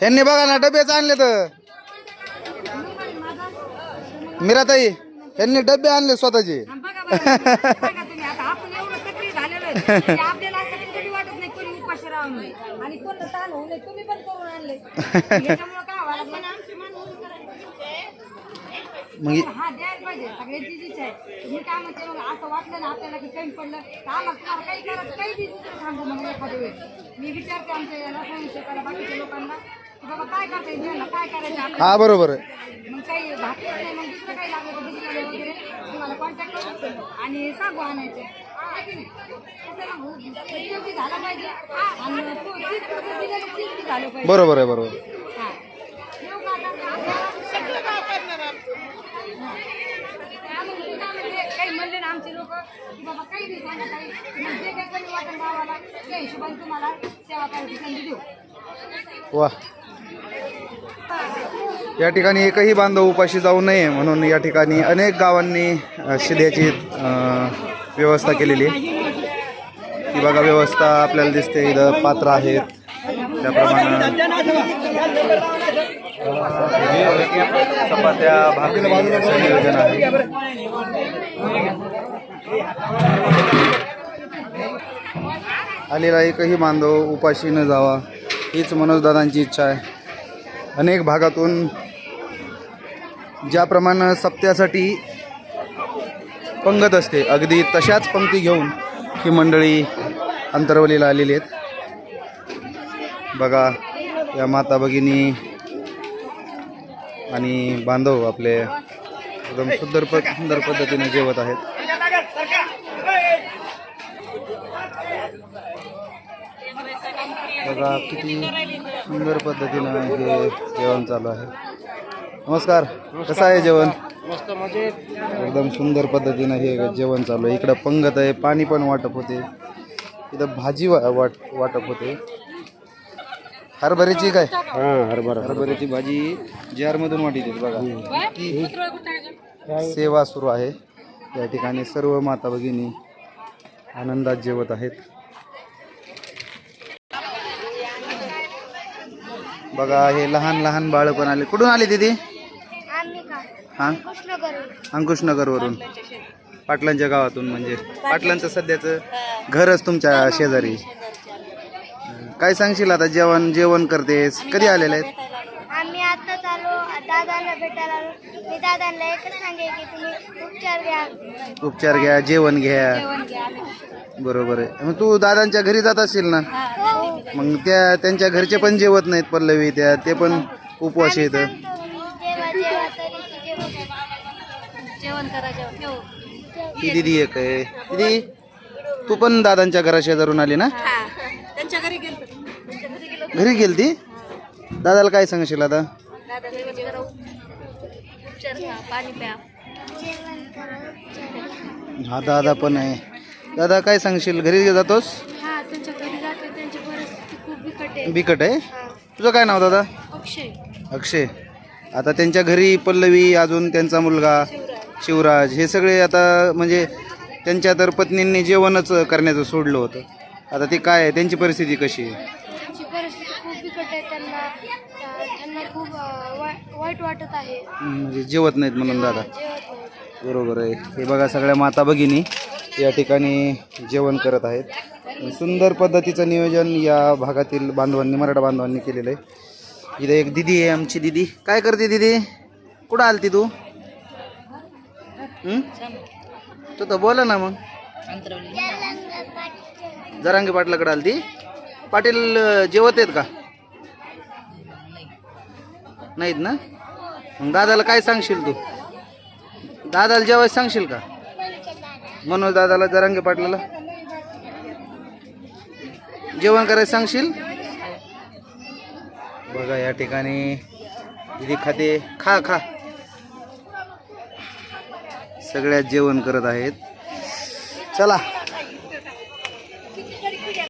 ह्यांनी बघा ना डबेच आणले तर. मीराताई ह्यांनी डबे आणले स्वतःचे. नये आणि कोणतं ताण होऊ नये तुम्ही पण करून आणले याच्यामुळे काय व्हायला लागलं? मग इ- हा द्यायला पाहिजे. इच्छा आहे. मी काय म्हणते मग असं वाटलं ना आपल्याला की कमी पडलं तर आम्हाला तुम्हाला काही करायचं काही बी दुसरं सांगू मग एखाद्या वेळेस. मी विचारते आमच्या याला स्वयंसेवकाला बाकीच्या लोकांना की बाबा काय करता येईल यांना काय करायचं हा बरोबर आहे. मग काही नाही मग दुसरं काही लागलं तर दुसऱ्याला वगैरे तुम्हाला कॉन्टॅक्ट करू आणि सांगू आणायचे. की नाही? झाला पाहिजे. आणि तो बी झालं पाहिजे. बरोबर आहे बरोबर हा. येऊ का आता? आपल्याला- आम्ही म्हणजे काय म्हणले, काही म्हणले ना आमचे लोक की बाबा काही नाही सांगा काही जे काही कमी वाटेल गावाला त्या हिशोबाने तुम्हाला सेवा करायची संधी देऊ वा. या ठिकाणी एकही बांधव उपाशी जाऊ नये म्हणून या ठिकाणी अनेक गावांनी अ, शिद्याची व्यवस्था केलेली आहे. ही बघा व्यवस्था आपल्याला दिसते. इथं पात्र आहेत. त्याप्रमाणे चपात्या भाकरी नियोजन आहे आलेला एकही बांधव उपाशी न जावा हीच मनोजदादांची इच्छा आहे. अनेक भागातून ज्याप्रमाणे सप्त्यासाठी पंगत असते अगदी तशाच पंक्ती घेऊन ही मंडळी अंतरवलीला आलेली आहेत. बघा या माता भगिनी आणि बांधव आपले एकदम सुंदर सुंदर पद्धतीने जेवत आहेत. बघा किती सुंदर पद्धतीनं हे जेवण चालू आहे. नमस्कार कसं आहे जेवण? एकदम सुंदर पद्धतीनं हे जेवण चालू आहे. इकडं पंगत आहे पाणी पण वाटप होते. इथं भाजी वा वाट वाटप होते. हरभऱ्याची काय? हा हरभरा. हरभऱ्याची भाजी जारमधून वाटी बघा. सेवा सुरू आहे. या ठिकाणी सर्व माता भगिनी आनंदात जेवत आहेत. बघा हे लहान लहान बाळ पण आले. कुठून आले दिदी? आम्ही का हा? कृष्णगर अंकुशनगरवरून. पाटलांच्या गावातून म्हणजे. पाटलांचं सध्याचं घरच तुमच्या शेजारी. काय सांगशील आता? जेवण जेवण करतेस. कधी आलेले आहेत? आम्ही आताच आलो दादांना भेटायला आलो. मी दादांना एकच सांगेन की तुम्ही उपचार घ्या. उपचार घ्या जेवण घ्या. बरोबर आहे. मग तू दादांच्या घरी जात असशील ना? हो. मग त्या त्यांच्या घरचे पण जेवत नाहीत पल्लवी त्या ते पण उपवास येत सांगतो मी जेवा जेवा तरी की जेवण जेवण करा जेवण. ठेवू? दिदी एक आहे. दिदी तू पण दादांच्या घरा शेजारून आली ना? घरी गेलो गेलती? दादाला काय सांगशील आता. हा दादा पण आहे. दादा काय सांगशील? घरी जातोस? हा बिकट आहे. हा. तुझं काय नाव दादा? अक्षय. अक्षय. आता त्यांच्या घरी पल्लवी अजून त्यांचा मुलगा शिवराज हे सगळे आता म्हणजे त्यांच्या तर पत्नींनी जेवणच करण्याचं सोडलं होतं. आता ते काय आहे? त्यांची परिस्थिती कशी आहे? आहे त्यांना त्या- त्यांना खूप वाई- वाईट वाटत आहे. म्हणजे जेवत नाहीत म्हणून दादा. जेवत नाही बरोबर आहे. हे बघा सगळ्या माता भगिनी या ठिकाणी जेवण करत आहेत. सुंदर पद्धतीचं नियोजन या भागातील बांधवांनी मराठा बांधवांनी केलेलं आहे. इथे एक दिदी आहे आमची दिदी. काय करते दिदी? कुठं आलती तू? हं? तू तर बोला ना मग. जरांगे पाटलाकडे आलती. पाटील अं, जेवत आहेत का? नाहीत ना? मग दादाला काय सांगशील तू? दादाला जेवायला सांगशील का? मनोज दादाला जरांगे पाटलाला? जेवण करायला सांगशील? बघा या ठिकाणी दिदी खाते. खा खा. सगळ्यात जेवण करत आहेत. चला.